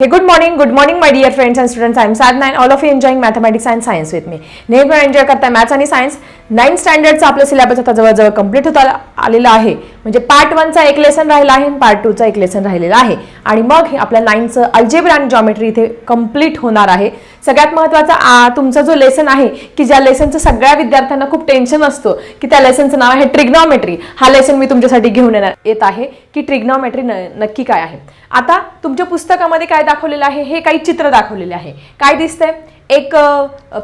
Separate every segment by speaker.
Speaker 1: Hey, good morning, good morning, my dear friends and students. I'm am Sadna and all of you enjoying mathematics and science with me. नेहमी enjoy करताय maths आणि science ninth स्टँडर्डचा आपलं syllabus आता जवळजवळ complete होत आला- आलेला आहे म्हणजे पार्ट वनचा एक लेसन राहिला आहे पार्ट टूचा एक लेसन राहिलेला आहे. आणि मग हे आपल्या नाईनचं अल्जेब्रा आणि जॉमेट्री इथे कंप्लीट होणार आहे. सगळ्यात महत्त्वाचा तुमचा जो लेसन आहे की ज्या लेसनचं सगळ्या विद्यार्थ्यांना खूप टेन्शन असतं की त्या लेसनचं नाव आहे ट्रिग्नॉमेट्री हा लेसन मी तुमच्यासाठी घेऊन येणार येत आहे की ट्रिग्नॉमेट्री नक्की काय आहे. आता तुमच्या पुस्तकामध्ये काय दाखवलेलं आहे? हे काही चित्र दाखवलेले आहे. काय दिसतंय? एक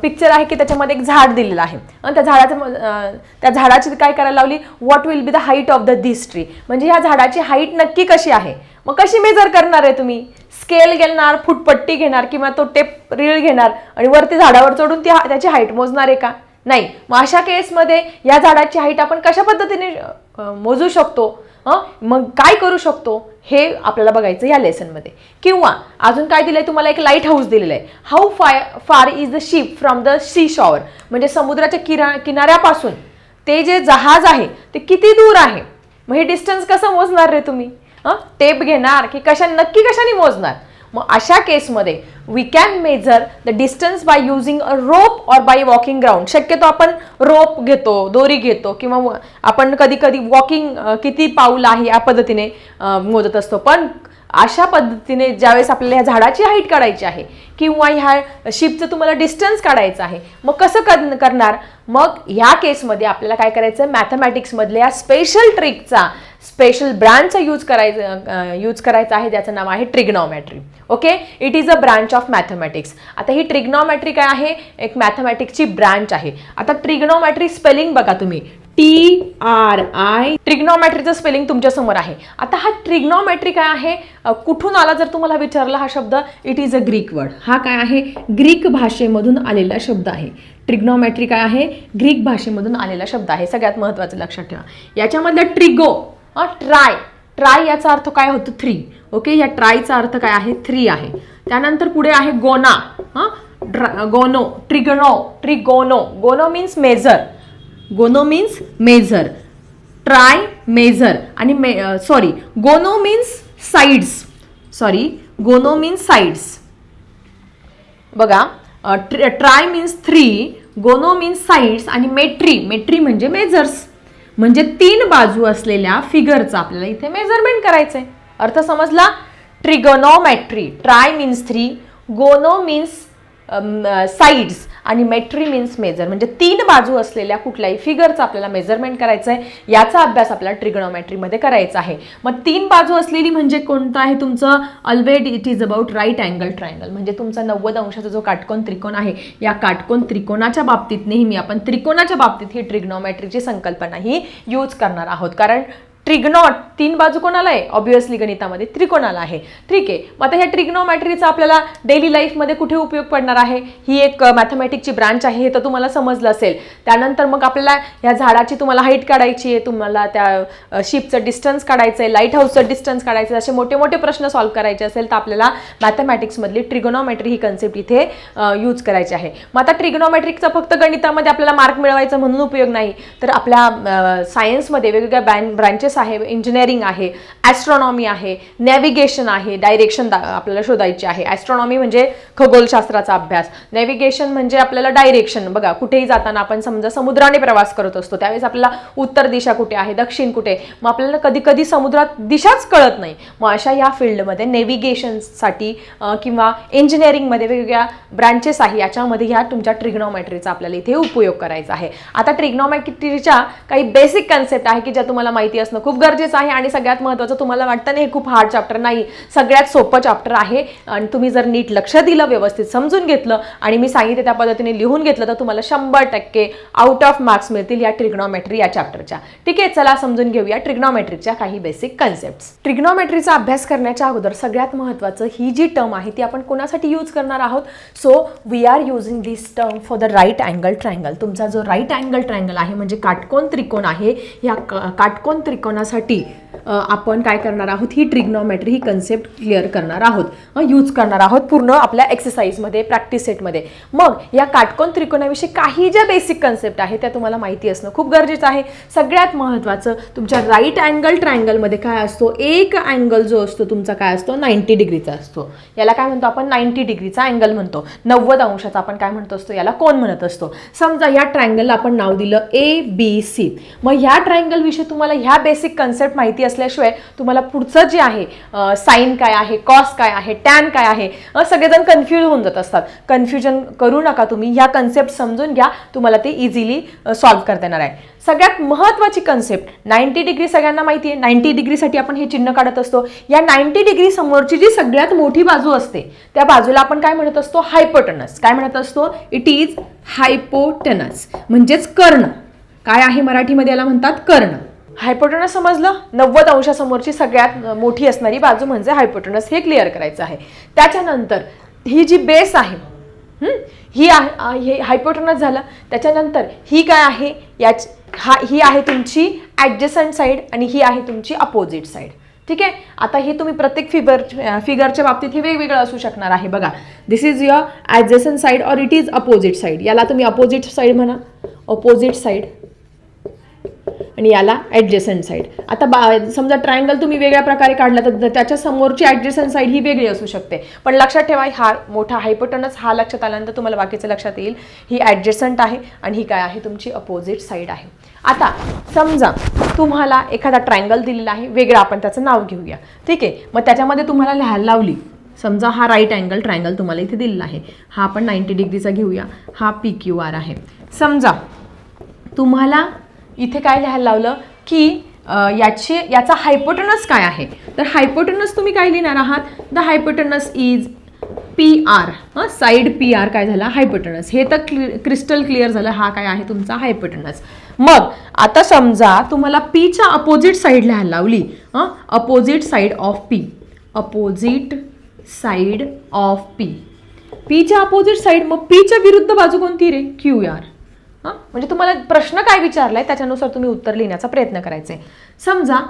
Speaker 1: पिक्चर आहे की त्याच्यामध्ये एक झाड दिलेलं आहे. आणि त्या झाडाचं त्या झाडाची काय करायला लावली? What will be the height of the this tree म्हणजे ह्या झाडाची हाईट नक्की कशी आहे? मग कशी मेजर करणार आहे तुम्ही? स्केल घेणार फुटपट्टी घेणार किंवा तो टेप रीळ घेणार आणि वरती झाडावर चढून ती त्याची हाईट मोजणार आहे का? नाही. मग अशा केसमध्ये या झाडाची हाईट आपण कशा पद्धतीने मोजू शकतो? हं? मग काय करू शकतो? हे आपल्याला बघायचं या लेसनमध्ये किंवा अजून काय दिलंय तुम्हाला? एक लाइट हाऊस दिलेलं आहे how far far is the ship from the seashore म्हणजे समुद्राच्या किरा किनाऱ्यापासून. ते जे जहाज आहे ते किती दूर आहे? मग हे डिस्टन्स कसं मोजणार रे तुम्ही? हं? टेप घेणार की कशा नक्की कशाने मोजणार? मग अशा केसमध्ये we can measure the distance by using a rope or by walking ground शक्यतो आपण रोप घेतो दोरी घेतो किंवा आपण कधी कधी वॉकिंग किती पाऊल आहे या पद्धतीने मोजत असतो. पण अशा पद्धतीने ज्यावेळेस आपल्याला ह्या झाडाची हाईट काढायची आहे किंवा ह्या शिपचं तुम्हाला डिस्टन्स काढायचं आहे मग कसं कर करणार? मग ह्या केसमध्ये आपल्याला काय करायचं आहे मॅथमॅटिक्समधल्या या स्पेशल ट्रिकचा स्पेशल ब्रँडचा यूज करायचं यूज करायचा आहे ज्याचं नाव आहे trigonometry okay it is a branch of mathematics आता ही ट्रिग्नॉमॅट्री काय आहे? एक मॅथमॅटिक्सची ब्रांच आहे. आता ट्रिग्नॉमॅट्री स्पेलिंग बघा तुम्ही. टी आर आय ट्रिग्नॉमॅट्रीचं स्पेलिंग तुमच्यासमोर आहे. आता हा ट्रिग्नॉमॅट्री काय आहे? कुठून आला जर तुम्हाला विचारला हा शब्द? It is a Greek word हा काय आहे? ग्रीक भाषेमधून आलेला शब्द आहे. ट्रिग्नॉमॅट्री काय आहे? ग्रीक भाषेमधून आलेला शब्द आहे. सगळ्यात महत्त्वाचं लक्षात ठेवा. याच्यामधलं ट्रिगो ट्राय ट्राय याचा अर्थ काय होतो? थ्री ओके या ट्रायचा अर्थ काय आहे? थ्री आहे. त्यानंतर पुढे आहे गोना. हां gono. Trigono trigono gono means measure gono means measure tri measure आणि मे sorry gono means sides sorry gono means sides बघा tri means three gono means sides आणि मेट्री मेट्री म्हणजे मेजर्स म्हणजे तीन बाजू असलेल्या फिगरचं आपल्याला इथे मेजरमेंट करायचं आहे अर्थ समजला? Trigonometry tri means three gono means sides आणि मेट्री मीन्स मेजर म्हणजे तीन बाजू असलेल्या कुठल्याही फिगरचा आपल्याला मेजरमेंट करायचं आहे याचा अभ्यास आपल्याला ट्रिग्नोमॅट्रीमध्ये करायचा आहे. मग तीन बाजू असलेली म्हणजे कोणतं आहे तुमचं? अल्वेड it is about right angle triangle म्हणजे तुमचा नव्वद अंशाचा जो काटकोन त्रिकोण आहे या काटकोन त्रिकोणाच्या बाबतीत नेहमी आपण त्रिकोणाच्या बाबतीत ही ट्रिग्नोमॅट्रीची संकल्पना ही यूज करणार आहोत. कारण ट्रिग्नॉट तीन बाजू कोणाला आहे? ऑब्विसली गणितामध्ये त्रिकोणाला आहे. ठीक आहे. मग आता ह्या ट्रिग्नोमॅट्रीचा आपल्याला डेली लाईफमध्ये कुठे उपयोग पडणार आहे? ही एक मॅथमॅटिकची ब्रांच आहे हे तर तुम्हाला समजलं असेल. त्यानंतर मग आपल्याला ह्या झाडाची तुम्हाला हाईट काढायची आहे तुम्हाला त्या शिपचं डिस्टन्स काढायचं आहे लाइट हाऊसचं डिस्टन्स काढायचं आहे असे मोठे मोठे प्रश्न सॉल्व्ह करायचे असेल तर आपल्याला मॅथमॅटिक्समधली ट्रिग्नोमॅट्री ही कन्सेप्ट इथे यूज करायची आहे. मग आता ट्रिग्नोमॅट्रिकचा फक्त गणितामध्ये आपल्याला मार्क मिळवायचा म्हणून उपयोग नाही. तर आपल्या सायन्समध्ये वेगवेगळ्या ब्रँचेस आहे इंजिनिअरिंग आहे ॲस्ट्रॉनॉमी आहे नॅव्हिगेशन आहे डायरेक्शन आपल्याला शोधायची आहे. ॲस्ट्रॉनॉमी म्हणजे खगोलशास्त्राचा अभ्यास. नॅव्हिगेशन म्हणजे आपल्याला डायरेक्शन बघा कुठेही जाताना आपण समजा समुद्राने प्रवास करत असतो त्यावेळेस आपल्याला उत्तर दिशा कुठे आहे दक्षिण कुठे मग आपल्याला कधी कधी समुद्रात दिशाच कळत नाही. मग अशा या फील्डमध्ये नेव्हिगेशनसाठी किंवा इंजिनिअरिंगमध्ये वेगवेगळ्या ब्रांचेस आहे याच्यामध्ये ह्या तुमच्या ट्रिग्नॉमॅट्रीचा आपल्याला इथे उपयोग करायचा आहे. आता ट्रिग्नॉमॅट्रीच्या काही बेसिक कन्सेप्ट आहे की ज्या तुम्हाला माहिती असणं खूप गरजेचं आहे आणि सगळ्यात महत्त्वाचं तुम्हाला वाटतं नाही हे खूप हार्ड चॅप्टर नाही. सगळ्यात सोपं चॅप्टर आहे. आणि तुम्ही जर नीट लक्ष दिलं व्यवस्थित समजून घेतलं आणि मी सांगितले त्या पद्धतीने लिहून घेतलं तर तुम्हाला शंभर टक्के आउट ऑफ मार्क्स मिळतील या ट्रिग्नॉमेट्री या चॅप्टरच्या ठीक आहे चला समजून घेऊया ट्रिग्नॉमेट्रीच्या काही बेसिक कन्सेप्ट ट्रिग्नॉमेट्रीचा अभ्यास करण्याच्या अगोदर सगळ्यात महत्त्वाचं ही जी टर्म आहे ती आपण कोणासाठी यूज करणार आहोत? So we are using this term for the right angle triangle तुमचा जो राईट अँगल ट्रायंगल आहे म्हणजे काटकोन त्रिकोण आहे या काटकोन त्रिकोण अ, आपण काय करणार आहोत? ही ट्रिग्नॉमेट्री ही कन्सेप्ट क्लिअर करणार आहोत. यूज करणार आहोत पूर्ण आपल्या एक्सरसाइजमध्ये प्रॅक्टिस सेटमध्ये मग या काटकोन त्रिकोणाविषयी काही ज्या बेसिक कन्सेप्ट आहे त्या तुम्हाला माहिती असणं खूप गरजेचं आहे. सगळ्यात महत्त्वाचं तुमच्या राईट अँगल ट्रायंगलमध्ये काय असतो? एक अँगल जो असतो तुमचा काय असतो? नाईन्टी डिग्रीचा असतो. याला काय म्हणतो आपण? नाईन्टी डिग्रीचा अँगल म्हणतो. नव्वद अंशाचा आपण काय म्हणतो असतो? याला कोण म्हणत असतो. समजा या ट्रायंगलला आपण नाव दिलं ए बी सी मग ह्या ट्रायंगल विषयी तुम्हाला ह्या बेसिक कन्सेप्ट माहिती असल्याशिवाय तुम्हाला पुढचं जे आहे साईन काय आहे कॉस काय आहे टॅन काय आहे सगळेजण कन्फ्यूज होऊन जात असतात. कन्फ्युजन करू नका तुम्ही. ह्या कन्सेप्ट समजून घ्या. तुम्हाला ते इझिली सॉल्व्ह करता येणार आहे. सगळ्यात महत्त्वाची कन्सेप्ट नाईन्टी डिग्री सगळ्यांना माहिती आहे. नाईन्टी डिग्रीसाठी आपण हे चिन्ह काढत असतो. या नाईन्टी डिग्री समोरची जी सगळ्यात मोठी बाजू असते त्या बाजूला आपण काय म्हणत असतो? हायपोटनस काय म्हणत असतो? इट इज हायपोटनस म्हणजेच कर्ण. काय आहे मराठीमध्ये याला म्हणतात? कर्ण. हायपोटनस समजलं? नव्वद अंशासमोरची सगळ्यात मोठी असणारी बाजू म्हणजे हायपोटनस हे क्लिअर करायचं आहे. त्याच्यानंतर ही जी बेस आहे ही? आहे हे हायपोटनस झालं. त्याच्यानंतर ही काय आहे? याच हा ही आहे तुमची ॲडजसंट साईड आणि ही आहे तुमची अपोजिट साईड. ठीक आहे? आता हे तुम्ही प्रत्येक फिगर फिगरच्या बाबतीत हे वेगवेगळं असू शकणार आहे. बघा this is your adjacent side or it is opposite side. याला तुम्ही अपोजिट साईड म्हणा. Opposite side. आणि याला ॲडजेसंट साईड आता बा समजा ट्रायंगल तुम्ही वेगळ्या प्रकारे काढला तर त्याच्या समोरची ॲडजेसंट साईड ही वेगळी असू शकते. पण लक्षात ठेवा हा मोठा हायपोटनस हा लक्षात आल्यानंतर तुम्हाला बाकीचं लक्षात येईल. ही ॲडजेसंट आहे आणि ही काय आहे? तुमची अपोजिट साईड आहे. आता समजा तुम्हाला एखादा ट्रायंगल दिलेला आहे वेगळा आपण त्याचं नाव घेऊया. ठीक आहे? मग त्याच्यामध्ये तुम्हाला लिहायला लावली. समजा हा राईट अँगल ट्रायंगल तुम्हाला इथे दिलेला आहे. हा आपण नाईन्टी डिग्रीचा घेऊया. हा पी क्यू आर आहे. समजा तुम्हाला इथे काय लिहायला लावलं? की याचे याचा हायपोटनस काय आहे? तर हायपोटनस तुम्ही काय लिहिणार आहात? The hypotenuse is P R हां? साईड पी आर काय झाला? हायपोटनस हे तर क्लि क्रिस्टल क्लिअर झालं. हा काय आहे तुमचा हायपोटनस मग आता समजा तुम्हाला पीच्या अपोजिट साईड लिहायला लावली. हां? Opposite side of P opposite side of P पीच्या अपोजिट साईड मग पीच्या विरुद्ध बाजू कोणती रे? क्यू आर हां? म्हणजे तुम्हाला प्रश्न काय विचारलाय त्याच्यानुसार तुम्ही उत्तर लिहिण्याचा प्रयत्न करायचा. आहे समजा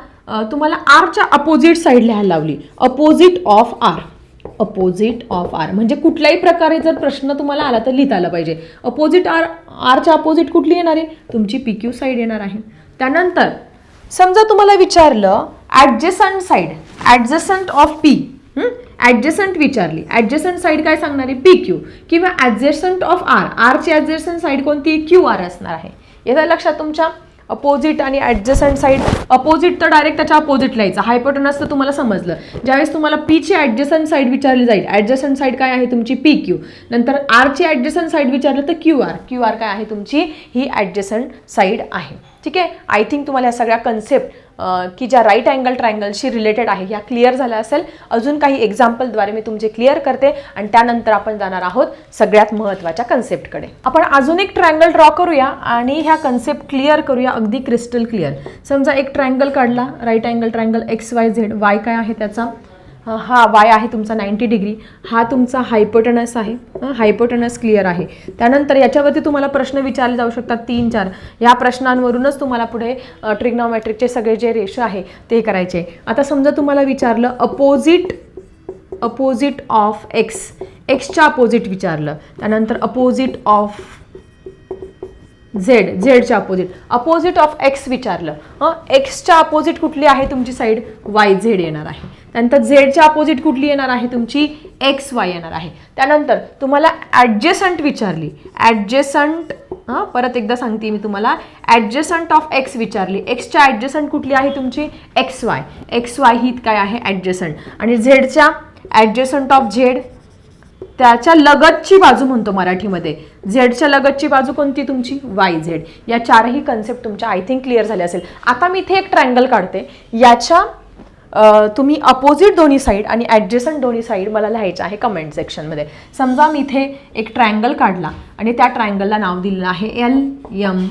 Speaker 1: तुम्हाला आरच्या अपोजिट साईड लिहायला लावली. Opposite of R opposite of R म्हणजे कुठल्याही प्रकारे जर प्रश्न तुम्हाला आला तर लिहिता आला पाहिजे अपोजिट आर आरच्या अपोजिट कुठली येणार आहे? तुमची पी क्यू साईड येणार आहे. त्यानंतर समजा तुम्हाला विचारलं adjacent side adjacent of P adjacent विचारली. ॲडजसंट साईड काय सांगणार? आहे पी क्यू किंवा ॲडजसंट ऑफ आर आरची ॲडजसंट साईड कोणती? क्यू आर असणार आहे. येतं लक्षात तुमच्या? अपोजिट आणि ॲडजसंट साईड अपोजिट तर डायरेक्ट त्याच्या अपोजिट लिहायचं हायपोटनस तर तुम्हाला समजलं. ज्यावेळेस तुम्हाला पीची ॲडजसंट साईड विचारली जाईल. ॲडजसंट साईड काय आहे तुमची? पी क्यू नंतर आरची ॲडजसंट साईड विचारलं तर क्यू आर क्यू आर काय आहे तुमची? ही ॲडजसंट साईड आहे. ठीक आहे? आय थिंक तुम्हाला या सगळ्या कन्सेप्ट की ज्या राईट अँगल ट्रायंगलशी रिलेटेड आहे ह्या क्लिअर झाल्या असेल. अजून काही एक्झाम्पलद्वारे मी तुमचे क्लिअर करते आणि त्यानंतर आपण जाणार आहोत सगळ्यात महत्त्वाच्या कन्सेप्टकडे आपण अजून एक ट्रायंगल ड्रॉ करूया आणि ह्या कन्सेप्ट क्लिअर करूया अगदी क्रिस्टल क्लिअर समजा एक ट्रायंगल काढला right angle triangle X Y Z Y काय आहे त्याचा? हा वाय आहे तुमचा नाईन्टी डिग्री हा तुमचा हायपोटनस आहे. हायपोटनस क्लिअर आहे. त्यानंतर याच्यावरती तुम्हाला प्रश्न विचारले जाऊ शकतात तीन चार. या प्रश्नांवरूनच तुम्हाला पुढे ट्रिग्नॉमेट्रिकचे सगळे जे रेशो आहे ते करायचे. आता समजा तुम्हाला विचारलं अपोजिट अपोजिट ऑफ एक्स एक्सच्या अपोजिट विचारलं. त्यानंतर अपोजिट ऑफ झेड झेडच्या अपोजिट अपोजिट ऑफ एक्स विचारलं. हं एक्सच्या अपोजिट कुठली आहे तुमची साईड वाय झेड येणार आहे. नंतर झेडच्या अपोजिट कुठली येणार आहे तुमची? एक्स वाय येणार आहे. त्यानंतर तुम्हाला ॲडजेसंट विचारली. ॲडजेसंट हां परत एकदा सांगते मी तुम्हाला. ॲडजेसंट ऑफ एक्स विचारली. एक्सच्या ॲडजेसंट कुठली आहे तुमची? एक्स वाय एक्स वाय ही काय आहे? ॲडजेसंट आणि झेडच्या ॲडजेसंट ऑफ झेड त्याच्या लगतची बाजू म्हणतो मराठीमध्ये. झेडच्या लगतची बाजू कोणती तुमची? वाय झेड या चारही कन्सेप्ट तुमच्या आय थिंक क्लिअर झाले असेल. आता मी इथे एक ट्रायंगल काढते. याच्या तुम्ही अपोजिट दोन्ही साईड आणि ॲडजेसंट दोन्ही साईड मला लिहायचं आहे कमेंट सेक्शनमध्ये समजा मी इथे एक ट्रायंगल काढला आणि त्या ट्रायंगलला नाव दिलेलं आहे एल यम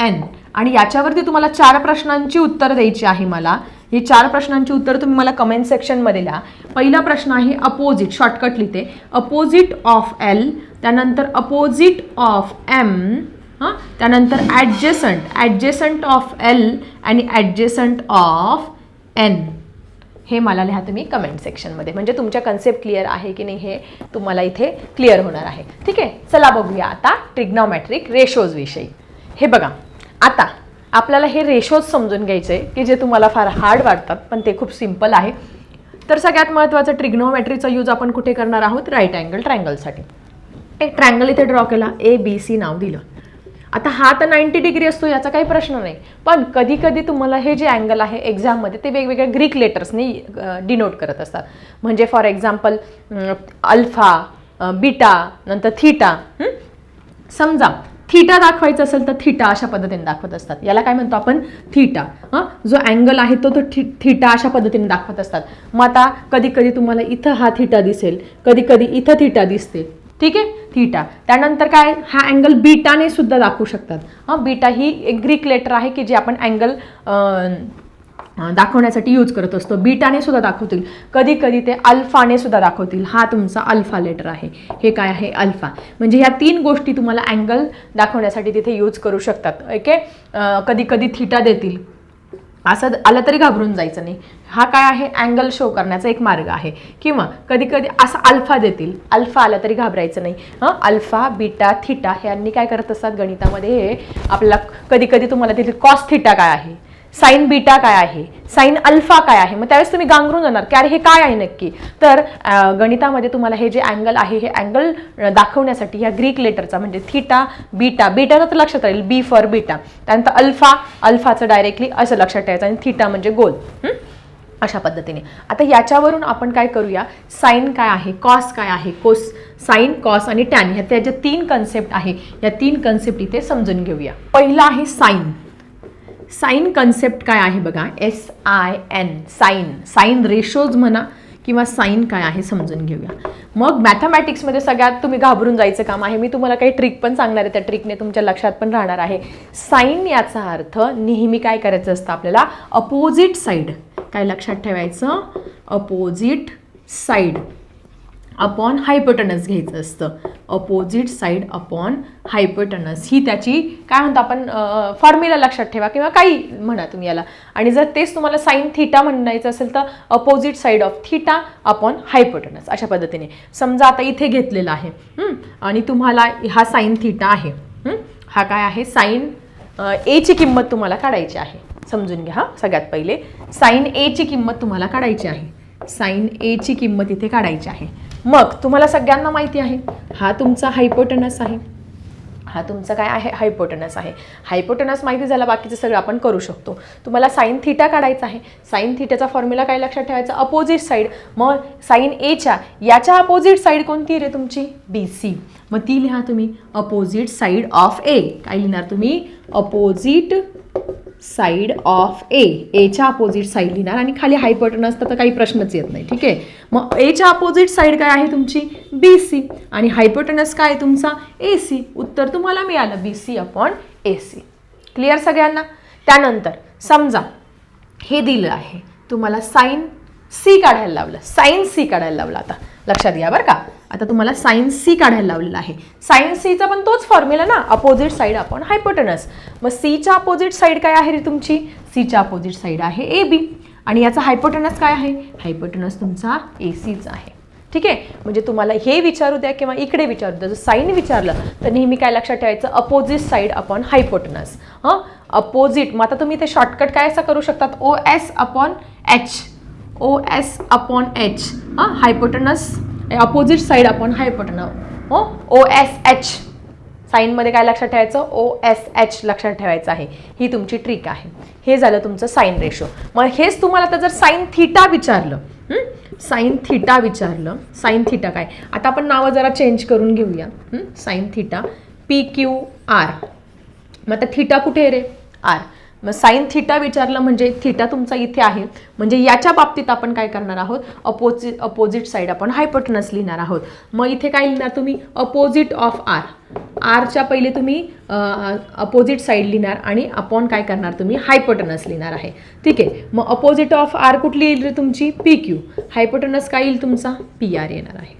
Speaker 1: एन आणि याच्यावरती तुम्हाला चार प्रश्नांची उत्तर द्यायची आहे मला. ही चार प्रश्नांची उत्तर तुम्ही मला कमेंट सेक्शनमध्ये लिहा. पहिला प्रश्न आहे अपोजिट शॉर्टकट लिहिते. अपोजिट ऑफ एल त्यानंतर अपोजिट ऑफ एम हां? त्यानंतर ॲडजेसंट ॲडजेसंट ऑफ एल आणि ॲडजेसंट ऑफ एन हे मला लिहा तुम्ही कमेंट सेक्शनमध्ये म्हणजे तुमच्या कन्सेप्ट क्लिअर आहे की नाही हे तुम्हाला इथे क्लिअर होणार आहे. ठीक आहे? चला बघूया आता ट्रिग्नॉमॅट्रिक रेशोज विषयी. हे बघा. आता आपल्याला हे रेशोज समजून घ्यायचे की जे तुम्हाला फार हार्ड वाटतात पण ते खूप सिंपल आहे. तर सगळ्यात महत्त्वाचं ट्रिग्नोमॅट्रीचा यूज आपण कुठे करणार आहोत? राईट अँगल ट्रँगलसाठी एक ट्रँगल इथे ड्रॉ केला. ए बी सी नाव दिलं. आता हा तर नाईन्टी डिग्री असतो याचा काही प्रश्न नाही. पण कधी कधी तुम्हाला हे जे अँगल आहे एक्झाममध्ये ते वेगवेगळ्या ग्रीक लेटर्सनी डिनोट करत असतात. म्हणजे फॉर एक्झाम्पल अल्फा बीटा नंतर थीटा समजा थीटा दाखवायचं असेल तर थीटा अशा पद्धतीने दाखवत असतात. याला काय म्हणतो आपण? थीटा हां? जो अँगल आहे तो तो थी थीटा अशा पद्धतीने दाखवत असतात. मग आता कधी कधी तुम्हाला इथं हा थीटा दिसेल कधी कधी इथं थीटा दिसते. ठीक आहे? थीटा. त्यानंतर काय? हा अँगल बीटाने सुद्धा दाखवू शकतात. हां बीटा ही एक ग्रीक लेटर आहे की जी आपण अँगल दाखवण्यासाठी यूज करत असतो. बीटाने सुद्धा दाखवतील. कधी कधी ते अल्फाने सुद्धा दाखवतील. हा तुमचा अल्फा लेटर आहे. हे काय आहे? अल्फा म्हणजे ह्या तीन गोष्टी तुम्हाला अँगल दाखवण्यासाठी तिथे यूज करू शकतात. ओके कधी कधी थिटा देतील. असं आलं तरी घाबरून जायचं नाही. हा काय आहे? अँगल शो करण्याचा एक मार्ग आहे. किंवा कधी कधी असं अल्फा देतील. अल्फा आला तरी घाबरायचं नाही. हां? अल्फा बीटा थिटा ह्यांनी काय करत असतात गणितामध्ये? आपल्याला कधी कधी तुम्हाला तिथे कॉस थिटा काय आहे? साईन बीटा काय आहे? साईन अल्फा काय आहे? मग त्यावेळेस तुम्ही गांगरून जाणार की अरे हे काय आहे नक्की? तर गणितामध्ये तुम्हाला हे जे अँगल आहे हे अँगल दाखवण्यासाठी ह्या ग्रीक लेटरचा म्हणजे थिटा बीटा बीटाचं तर लक्षात राहील बी फॉर बीटा त्यानंतर अल्फा अल्फाचं डायरेक्टली असं लक्षात ठेवायचं आणि थिटा म्हणजे गोल. अशा पद्धतीने. आता याच्यावरून आपण काय करूया? साईन काय आहे? कॉस काय आहे? कोस साईन कॉस आणि टॅन ह्या त्या ज्या तीन कन्सेप्ट आहे या तीन कन्सेप्ट इथे समजून घेऊया. पहिला आहे साईन. साईन कन्सेप्ट काय आहे बघा? S I N sine. Sine ratios म्हणा किंवा साईन काय आहे समजून घेऊया. मग मॅथमॅटिक्समध्ये सगळ्यात तुम्ही घाबरून जायचं काम आहे. मी तुम्हाला काही ट्रिक पण सांगणार आहे. त्या ट्रिकने तुमच्या लक्षात पण राहणार आहे. साईन याचा अर्थ नेहमी काय करायचं असतं आपल्याला? अपोजिट साईड काय लक्षात ठेवायचं? अपोजिट साईड अपॉन हायपटनस घ्यायचं असतं. अपोजिट साईड अपॉन हायपटनस ही त्याची काय म्हणतो आपण फॉर्म्युला लक्षात ठेवा किंवा काही म्हणा तुम्ही याला. आणि जर तेच तुम्हाला साईन थिटा म्हणायचं असेल तर opposite side of theta upon hypotenuse अशा पद्धतीने. समजा आता इथे घेतलेला आहे. आणि तुम्हाला हा साईन थिटा आहे. हा? काय आहे? साईन एची किंमत तुम्हाला काढायची आहे. समजून घ्या हा सगळ्यात पहिले. साईन एची किंमत तुम्हाला काढायची आहे. साईन एची किंमत इथे काढायची आहे. मग तुम्हाला सगळ्यांना माहिती आहे हा तुमचा हायपोटनस आहे. हा तुमचा काय आहे? हायपोटनस आहे. हायपोटनस माहिती झाला बाकीचं सगळं आपण करू शकतो. तुम्हाला साईन थिटा काढायचा आहे. साईन थिटाचा फॉर्म्युला काय लक्षात ठेवायचा? अपोजिट साईड मग साईन एच्या याच्या अपोजिट साईड कोणती रे तुमची? बी सी मग ती लिहा तुम्ही अपोजिट साईड ऑफ ए काय लिहिणार तुम्ही? अपोजिट साईड ऑफ ए एच्या अपोजिट साईड लिहिणार आणि खाली हायपर्टन असतं तर काही प्रश्नच येत नाही ठीक आहे? मग एच्या अपोजिट साईड काय आहे तुमची? बी सी आणि हायपर्टनस काय आहे तुमचा? ए सी उत्तर तुम्हाला मिळालं B C upon A C clear सगळ्यांना? त्यानंतर समजा हे दिलं आहे. तुम्हाला साईन सी काढायला लावलं. साईन सी काढायला लावलं आता. लक्षात घ्या बरं का. आता तुम्हाला सायन्स सी काढायला लावलेला आहे. सायन्स सीचा पण तोच फॉर्म्युला ना. अपोजिट साईड आपण हायपोटनस मग सीच्या अपोजिट साईड काय आहे रे तुमची? सीच्या अपोजिट साईड आहे ए बी आणि याचा हायपोटनस काय आहे? हायपोटनस तुमचा ए सीचा आहे. ठीक आहे? म्हणजे तुम्हाला हे विचारू द्या किंवा इकडे विचारू द्या. जर साईन विचारलं तर नेहमी काय लक्षात ठेवायचं? अपोजिट साईड अपॉन हायपोटनस हां? अपोजिट मग आता तुम्ही ते शॉर्टकट काय असं करू शकतात? O S upon H O S upon H हां हायपोटनस अपोजिट साईड आपण हायपोटन हो ओ एस एच साईनमध्ये काय लक्षात ठेवायचं? ओ एस एच लक्षात ठेवायचं आहे. ही तुमची ट्रिक आहे. हे झालं तुमचं साईन रेशो मग हेच तुम्हाला आता जर साईन थिटा विचारलं साईन थिटा विचारलं. साईन थिटा काय? आता आपण नावं जरा चेंज करून घेऊया. Sine theta P Q R मग आता थिटा कुठे रे? आर मग साईन थिटा विचारलं म्हणजे थिटा तुमचा इथे आहे. म्हणजे याच्या बाबतीत आपण काय करणार आहोत? अपोजिट अपोजिट साईड आपण हायपटनस लिहिणार आहोत. मग इथे काय लिहिणार तुम्ही? Opposite of R. आरच्या पहिले तुम्ही अपोजिट साईड लिहिणार आणि अपॉन काय करणार तुम्ही? हायपोटनस लिहिणार आहे. ठीक आहे. मग अपोजिट ऑफ आर कुठली येईल रे तुमची? P Q. हायपोटनस काय येईल तुमचा? पी आर येणार आहे.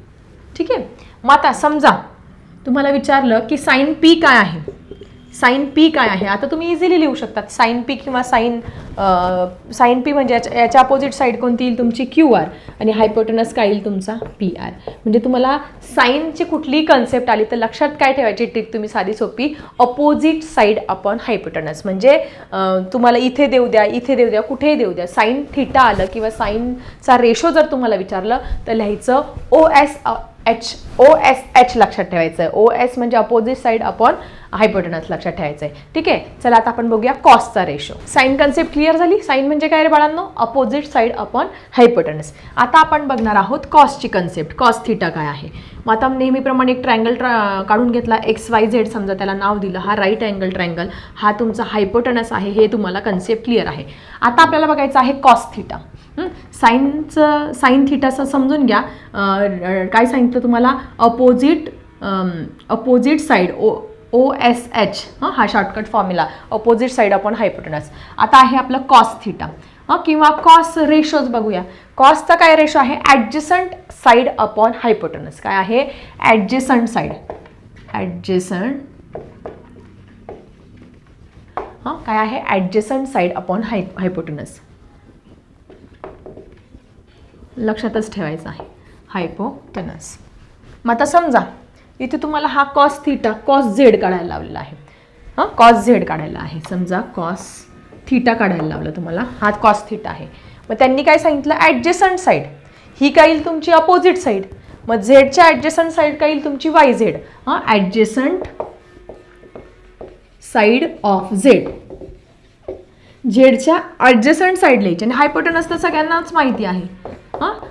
Speaker 1: ठीक आहे? मग आता समजा तुम्हाला विचारलं की साईन पी काय आहे? साईन पी काय आहे? आता तुम्ही इझिली लिहू शकतात. साईन पी किंवा साईन साईन पी म्हणजे याच्या याच्या अपोजिट साईड कोणती येईल तुमची? Q R. आणि हायपोटनस काय येईल तुमचा? P R. म्हणजे तुम्हाला साईनची कुठलीही कन्सेप्ट आली तर लक्षात काय ठेवायची ट्रिक तुम्ही साधी सोपी? अपोजिट साईड अपॉन हायपोटनस म्हणजे तुम्हाला इथे देऊ द्या इथे देऊ द्या कुठेही देऊ द्या. साईन थिटा आलं किंवा साईनचा रेशो जर तुम्हाला विचारलं तर लिहायचं O S H O S H लक्षात ठेवायचं. आहे ओ एस म्हणजे अपोजिट साईड अपॉन हायपोटनस लक्षात ठेवायचं आहे ठीक आहे? चला आता आपण बघूया कॉस्टचा रेशो साईन कन्सेप्ट क्लिअर झाली? साईन म्हणजे काय रे बाळांनो? अपोजिट साईड अपॉन हायपोटनस आता आपण बघणार आहोत कॉस्टची कन्सेप्ट कॉस्ट थिटा काय आहे? मग आता नेहमीप्रमाणे एक ट्रँगल ट्रा काढून घेतला. एक्स वाय झेड समजा त्याला नाव दिलं. हा राईट अँगल ट्रँगल हा तुमचा हायपोटनस आहे. हे तुम्हाला कन्सेप्ट क्लिअर आहे. आता आपल्याला बघायचं आहे कॉस्ट थिटा साईनचं साईन थिटाचं समजून घ्या. काय सांगितलं तुम्हाला? Opposite opposite side O O S H हां हा shortcut formula opposite side upon hypotenuse आता आहे आपलं कॉस थिटा हां किंवा कॉस रेशोज बघूया. कॉसचा काय रेशो आहे? ॲडजसंट साईड अपॉन हायपोटनस काय आहे? ॲडजसंट साईड ॲडजसंट हां काय आहे? Adjacent side upon hi hypotenuse लक्षातच ठेवायचं आहे. हायपोटनस मग आता समजा. इथे तुम्हाला हा कॉस थिटा कॉस झेड काढायला लावलेला आहे. हां कॉस झेड काढायला आहे. समजा कॉस थिटा काढायला लावलं तुम्हाला. हा कॉस थिटा आहे. मग त्यांनी काय सांगितलं? ॲडजेसंट साईड ही काय येईल तुमची अपोजिट साईड मग झेडच्या ॲडजेसंट साईड काय येईल तुमची वाय झेड हां ॲडजेसंट साईड ऑफ झेड झेडच्या ॲडजेसंट साईड लिहायची आणि हायपोटनस तर सगळ्यांनाच माहिती आहे.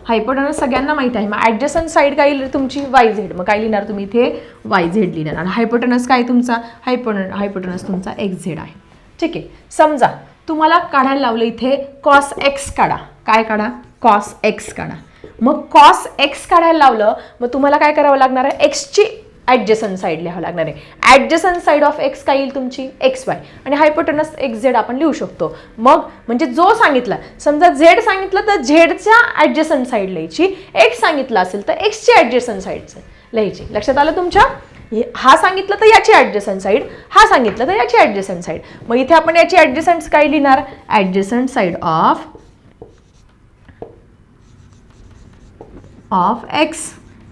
Speaker 1: हायपोटनस सगळ्यांना माहिती आहे. मग ॲडजस्टन साईड काय येईल तुमची वाय झेड मग काय लिहिणार तुम्ही इथे? वाय झेड लिहिणार. आणि हायपोटनस काय तुमचा? हायपोटन हायपोटनस तुमचा एक्स झेड आहे. ठीक आहे. समजा तुम्हाला काढायला लावलं इथे कॉस एक्स काढा. काय काढा? कॉस एक्स काढा. मग कॉस एक्स काढायला लावलं मग तुम्हाला काय करावं लागणार आहे? एक्सची ॲडजसन साईड लिहावं लागणार आहे. ॲडजसन साईड ऑफ एक्स काय येईल तुमची? एक्स वाय आणि हायपोटनस एक्स झेड आपण लिहू शकतो. मग म्हणजे जो सांगितला समजा झेड सांगितलं तर झेडच्या ॲडजसन साईड लिहायची. एक्स सांगितलं असेल तर एक्सची ॲडजसन साईड लिहायची. लक्षात आलं तुमच्या? हा सांगितलं तर याची ॲडजसन साईड हा सांगितलं तर याची ॲडजसन साईड मग इथे आपण याची ॲडजसंट काय लिहिणार? Adjacent side of of X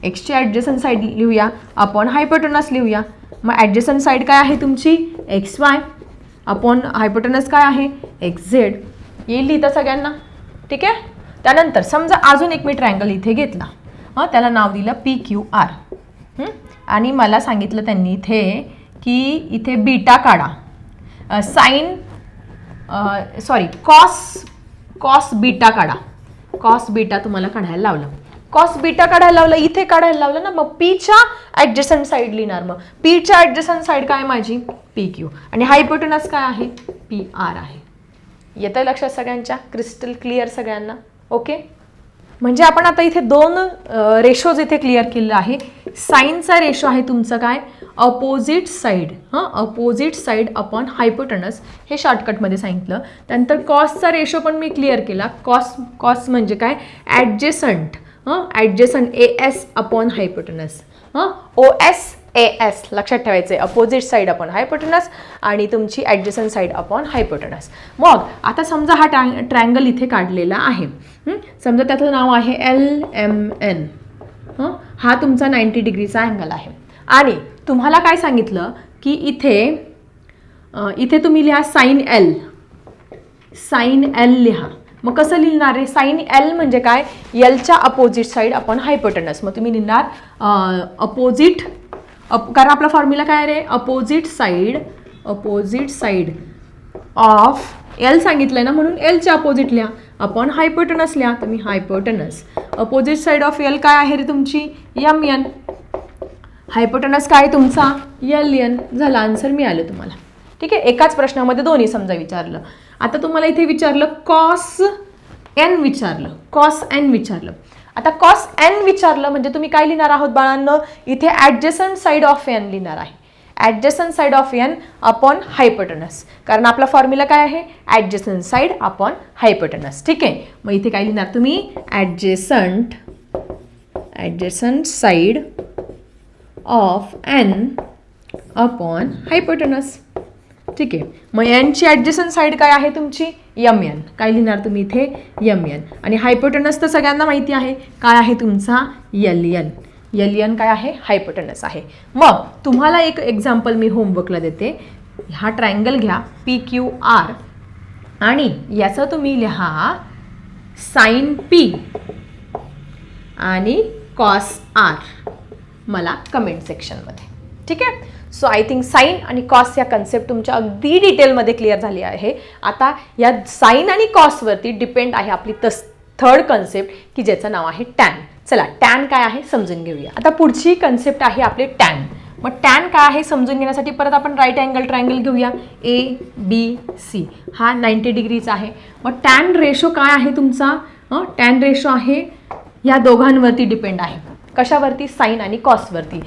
Speaker 1: एक्सची adjacent side लिहूया. आपण हायपोटनस लिहूया. मग ॲडजसन साईड काय आहे तुमची? एक्स वाय अपॉन हायपोटनस काय आहे? एक्स झेड येईल लिहिता सगळ्यांना? ठीक आहे? त्यानंतर समजा अजून एक मी ट्रायंगल इथे घेतला. हां त्याला नाव दिलं पी क्यू आर आणि मला सांगितलं त्यांनी इथे की इथे बीटा काढा. Sine sorry cos cos beta काढा. कॉस बीटा तुम्हाला काढायला लावलं. कॉस बीटा काढायला लावलं इथे काढायला लावलं ना मग पीच्या ॲडजस्टंट साईड लिहिणार. मग पीच्या ॲडजस्टंट साईड काय माझी? पी क्यू आणि हायपोटनस काय आहे? पी आर आहे. येतं लक्षात सगळ्यांच्या? क्रिस्टल क्लिअर सगळ्यांना? ओके म्हणजे आपण आता इथे दोन रेशोज इथे क्लिअर केलेला आहे. साईनचा रेशो आहे तुमचं काय? अपोजिट साईड हां? अपोजिट साईड अपॉन हायपोटनस हे शॉर्टकटमध्ये सांगितलं. त्यानंतर कॉसचा रेशो पण मी क्लिअर केला. कॉस कॉस म्हणजे काय? ॲडजेसंट हां? Adjacent A S upon hypotenuse हां? ओ एस ए एस लक्षात ठेवायचं आहे अपोजिट साईड अपॉन हायपोटनस आणि तुमची ॲडजेसन साईड अपॉन हायपोटनस मग आता समजा हा ट्रँग ट्रँगल इथे काढलेला आहे. समजा त्याचं नाव आहे एल एम एन हं? हा तुमचा नाईंटी डिग्रीचा अँगल आहे. आणि तुम्हाला काय सांगितलं? की इथे इथे तुम्ही लिहा साईन एल साईन एल लिहा. मग कसं लिहिणार आहे? साईन एल म्हणजे काय? एलच्या अपोजिट साईड आपण हायपोटनस मग तुम्ही लिहिणार अपोजिट अप कारण आपला फॉर्म्युला काय रे? Opposite side opposite side of L सांगितलं आहे ना म्हणून एलच्या अपोजिट लिहा. आपण हायपोटनस लिहा तुम्ही hypotenuse opposite side of L काय आहे रे तुमची? यम एन हायपोटनस काय तुमचा? यल एन झाला आन्सर मिळालं तुम्हाला. ठीक आहे? एकाच प्रश्नामध्ये दोन्ही समजा विचारलं. आता तुम्हाला इथे विचारलं कॉस एन विचारलं. कॉस एन विचारलं. आता कॉस एन विचारलं म्हणजे तुम्ही काय लिहिणार आहोत बाळांनो? इथे ॲडजसंट साईड ऑफ एन लिहिणार आहे. Adjacent side of N upon hypotenuse कारण आपला फॉर्म्युला काय आहे? ॲडजसंट साईड अपॉन हायपटनस ठीक आहे? मग इथे काय लिहिणार तुम्ही? Adjacent adjacent side of an upon hypotenuse ठीक आहे. मग यांची ॲडजसन साईड काय आहे तुमची? यम एन काय लिहिणार तुम्ही इथे? यम एन आणि हायपोटनस तर सगळ्यांना माहिती आहे. काय आहे तुमचा? यल एन यल एन काय आहे? हायपोटनस आहे. मग तुम्हाला एक एक्झाम्पल मी होमवर्कला देते. हा ट्रायंगल घ्या. पी क्यू आर आणि याचं तुम्ही लिहा साईन पी आणि कॉस आर मला कमेंट सेक्शनमध्ये ठीक आहे? सो आय थिंक साईन आणि कॉस या कन्सेप्ट तुमच्या अगदी डिटेलमध्ये क्लिअर झाली आहे. आता या साईन आणि कॉसवरती डिपेंड आहे आपली तस थर्ड कन्सेप्ट की ज्याचं नाव आहे टॅन चला टॅन काय आहे? समजून घेऊया. आता पुढची कन्सेप्ट आहे आपली टॅन मग टॅन काय आहे? समजून घेण्यासाठी परत आपण राईट अँगल ट्रायंगल घेऊया. ए बी सी हा नाईंटी डिग्रीचा आहे. मग टॅन रेशो काय आहे तुमचा? टॅन रेशो आहे या दोघांवरती डिपेंड आहे. कशावरती? साईन आणि कॉसवरती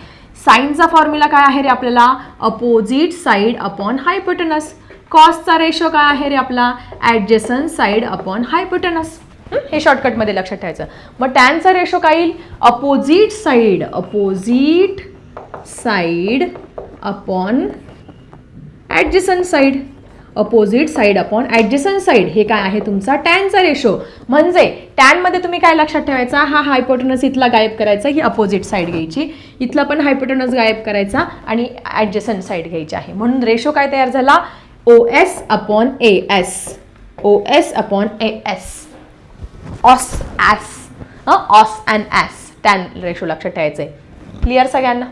Speaker 1: साईनचा फॉर्म्युला काय आहे रे आपल्याला? Opposite side upon hypotenuse. कॉसचा ratio काय आहे रे आपला? ॲडजेसन साईड अपॉन हायपोटनस हे? शॉर्टकटमध्ये लक्षात ठेवायचं. मग टॅनचा रेशो काय येईल? Opposite side opposite side upon adjacent side opposite side upon adjacent side हे काय आहे तुमचा टॅनचा रेशो म्हणजे टॅनमध्ये तुम्ही काय लक्षात ठेवायचा? हा हायपोटनस इथला गायब करायचा ही अपोजिट साईड घ्यायची. इथला पण हायपोटनस गायब करायचा आणि ॲडजसन साईड घ्यायची आहे. म्हणून रेशो काय तयार झाला? O S upon A S O S upon A S OS AS OS and AS tan ratio लक्षात ठेवायचं आहे क्लिअर सगळ्यांना?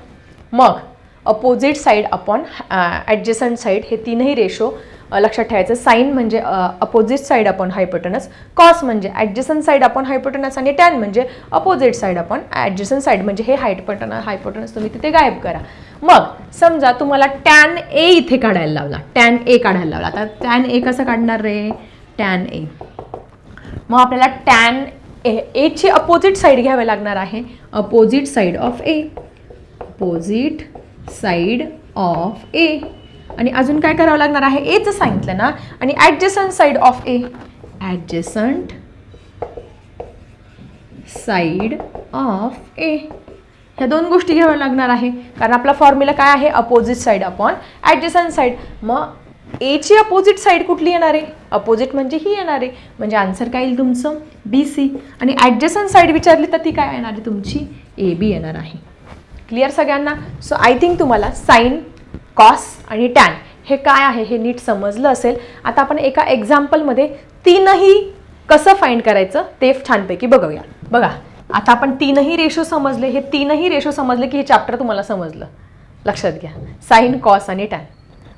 Speaker 1: मग opposite side upon adjacent side हे तीनही रेशो लक्षात ठेवायचं. म्हणजे, साईन म्हणजे, म्हणजे opposite side upon hypotenuse cos म्हणजे ॲडजसन साईड अपॉन हायपोटनस आणि टॅन म्हणजे opposite side upon adjacent side म्हणजे हे हायपोटन हायपोटनस तुम्ही तिथे गायब करा. मग समजा तुम्हाला टॅन ए इथे काढायला लावला. टॅन ए काढायला लावला. आता टॅन ए कसं काढणार रे? टॅन ए मग आपल्याला टॅन ए एची अपोजिट साईड घ्यावी लागणार आहे. Opposite side of A opposite side of A आणि अजून काय करावं लागणार आहे? एचं सांगितलं ना? आणि adjacent side of A adjacent side of A ह्या दोन गोष्टी घ्याव्या लागणार आहे. कारण आपला फॉर्म्युला काय आहे? Opposite side upon adjacent side मग एची अपोजिट साईड कुठली येणार आहे? अपोजिट म्हणजे ही येणार आहे. म्हणजे आन्सर काय येईल तुमचं? बी सी आणि ॲडजसंट साईड विचारली तर ती काय येणार आहे? तुमची ए बी येणार आहे. क्लिअर सगळ्यांना? सो आय थिंक तुम्हाला साईन कॉस आणि टॅन हे काय आहे हे नीट समजलं असेल. आता आपण एका एक्झाम्पलमध्ये तीनही कसं फाईंड करायचं ते छानपैकी बघूया. बघा आता आपण तीनही रेशो समजले हे तीनही रेशो समजले की हे चॅप्टर तुम्हाला समजलं. लक्षात घ्या. साईन कॉस आणि टॅन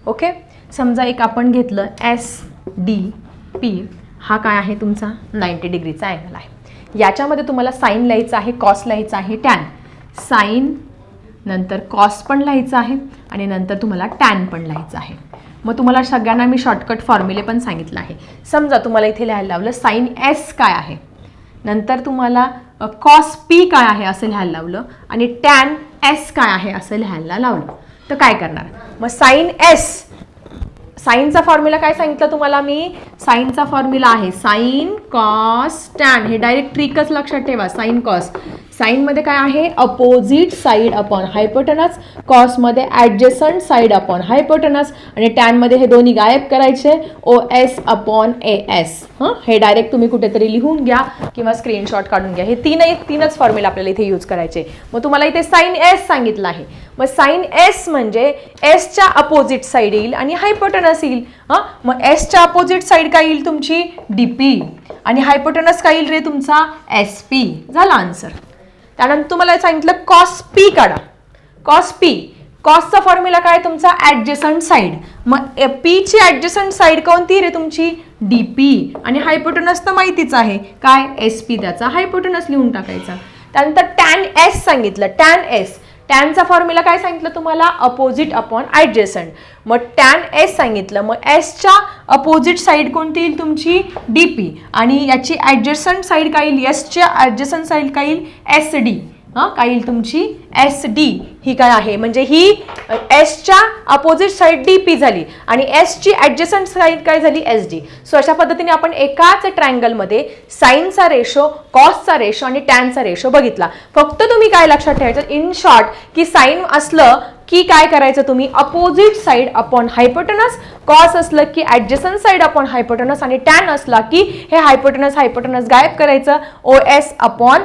Speaker 1: ओके समजा एक आपण घेतलं एस डी पी हा काय आहे तुमचा? नाईंटी डिग्रीचा अँगल आहे. याच्यामध्ये तुम्हाला साईन लिहायचं आहे कॉस लिहायचं आहे टॅन साईन नंतर कॉस पण लिहायचं आहे आणि नंतर तुम्हाला टॅन पण लिहायचं आहे. मग तुम्हाला सगळ्यांना मी शॉर्टकट फॉर्म्युले पण सांगितलं आहे. समजा तुम्हाला इथे लिहायला लावलं साईन एस काय आहे? नंतर तुम्हाला कॉस पी काय आहे असं लिहायला लावलं आणि टॅन एस काय आहे असं लिहायला लावलं. तर काय करणार? मग साईन एस साईनचा फॉर्म्युला काय सांगितलं तुम्हाला मी? साईनचा फॉर्म्युला आहे साईन कॉस टॅन हे डायरेक्ट ट्रिकच लक्षात ठेवा साईन कॉस साईनमध्ये काय आहे? अपोजिट साईड अपॉन हायपोटनस कॉसमध्ये ॲडजसंट साईड अपॉन हायपोटनस आणि टॅनमध्ये हे दोन्ही गायब करायचे. O S upon A S हां? हे डायरेक्ट तुम्ही कुठेतरी लिहून घ्या किंवा स्क्रीनशॉट काढून घ्या. हे तीनही तीनच फॉर्म्युला आपल्याला इथे यूज करायचे. मग तुम्हाला इथे साईन एस सांगितलं आहे. मग साईन एस म्हणजे एसच्या अपोजिट साईड येईल आणि हायपोटनस येईल. हां? मग एसच्या अपोजिट साईड काय येईल तुमची? डी पी आणि हायपोटनस काय येईल रे तुमचा? एस पी झाला आन्सर त्यानंतर तुम्हाला सांगितलं कॉस पी काढा. कॉस पी कॉसचा फॉर्म्युला काय तुमचा? ॲडजसंट साईड मग पीची ॲडजसंट साईड कोणती रे तुमची? डी पी आणि हायपोटनस तर माहितीच आहे. काय? एस पी त्याचा हायपोटनस लिहून टाकायचा. त्यानंतर टॅन एस सांगितलं. टॅन एस टॅनचा फॉर्म्युला काय सांगितलं तुम्हाला? अपोजिट अपॉन ॲडजेसंट मग टॅन एस सांगितलं. मग एसच्या अपोजिट साईड कोणती येईल तुमची? डी पी आणि याची ॲडजेसंट साईड काय येईल? एसच्या ॲडजेसंट साईड काय येईल? एस डी हां काय येईल तुमची? एस डी ही काय आहे? म्हणजे ही एसच्या अपोजिट साईड डी पी झाली आणि एसची ॲडजस्टंट साईड काय झाली? एस डी सो अशा पद्धतीने आपण एकाच ट्रायंगलमध्ये साईनचा रेशो कॉसचा रेशो आणि टॅनचा रेशो बघितला. फक्त तुम्ही काय लक्षात ठेवायचं? इन शॉर्ट की साईन असलं की काय करायचं तुम्ही opposite side upon hypotenuse cos असलं की ॲडजसन साईड अपॉन हायपोटनस आणि टॅन असला की हे हायपोटनस हायपोटनस गायब करायचं. O S upon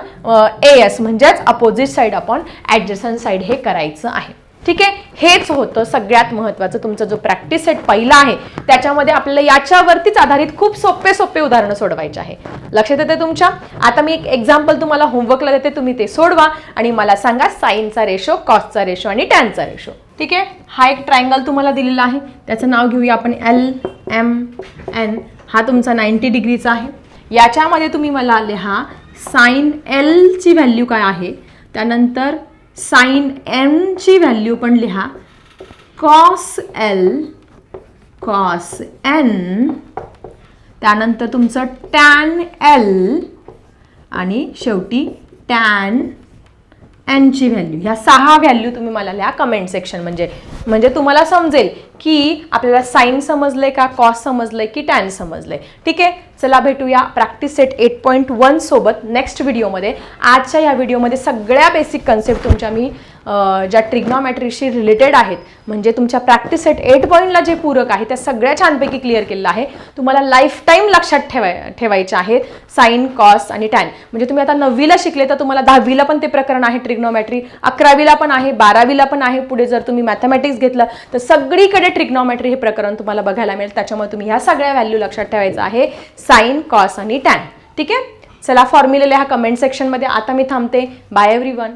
Speaker 1: A S म्हणजेच opposite side upon adjacent side हे करायचं आहे. ठीक आहे? हेच होतं सगळ्यात महत्त्वाचं तुमचा जो प्रॅक्टिस सेट पहिला आहे त्याच्यामध्ये आपल्याला याच्यावरतीच आधारित खूप सोपे सोपे उदाहरणं सोडवायचे आहे. लक्षात येते तुमच्या? आता मी एक एक्झाम्पल तुम्हाला होमवर्कला देते तुम्ही ते सोडवा आणि मला सांगा साईनचा रेशो कॉस्टचा रेशो आणि टॅनचा रेशो ठीक आहे? हा एक ट्रायंगल तुम्हाला दिलेला आहे. त्याचं नाव घेऊया आपण एल एम एन हा तुमचा नाईन्टी डिग्रीचा आहे. याच्यामध्ये तुम्ही मला लिहा साईन एलची व्हॅल्यू काय आहे? त्यानंतर साईन एनची व्हॅल्यू पण लिहा. कॉस एल कॉस एन त्यानंतर तुमचं टॅन एल आणि शेवटी टॅन एनची व्हॅल्यू ह्या सहा व्हॅल्यू तुम्ही मला लिहा कमेंट सेक्शन म्हणजे. म्हणजे तुम्हाला समजेल की आपल्याला साईन समजलंय का कॉस समजलंय की टॅन समजलंय. ठीक आहे? चला भेटूया practice set eight point one सोबत नेक्स्ट व्हिडिओमध्ये आजच्या या व्हिडिओमध्ये सगळ्या बेसिक कन्सेप्ट तुमच्या मी ज्या ट्रिग्नॉमॅट्रीशी रिलेटेड आहेत म्हणजे तुमच्या प्रॅक्टिस सेट एट पॉईंटला जे पूरक आहे त्या सगळ्या छानपैकी क्लिअर केलेलं आहे. तुम्हाला लाईफ टाईम लक्षात ठेवाय ठेवायचे आहेत. साईन कॉस आणि टॅन म्हणजे तुम्ही आता नववीला शिकले तर तुम्हाला दहावीला पण ते प्रकरण आहे ट्रिग्नॉमॅट्री अकरावीला पण आहे बारावीला पण आहे. पुढे जर तुम्ही मॅथमॅटिक्स घेतलं तर सगळीकडे ट्रिग्नॉमॅट्री हे प्रकरण तुम्हाला बघायला मिळेल. त्याच्यामुळे तुम्ही ह्या सगळ्या व्हॅल्यू लक्षात ठेवायचं आहे. साईन कॉस आणि टॅन ठीक आहे? चला फॉर्म्युले ह्या कमेंट सेक्शनमध्ये आता मी थांबते. Bye every one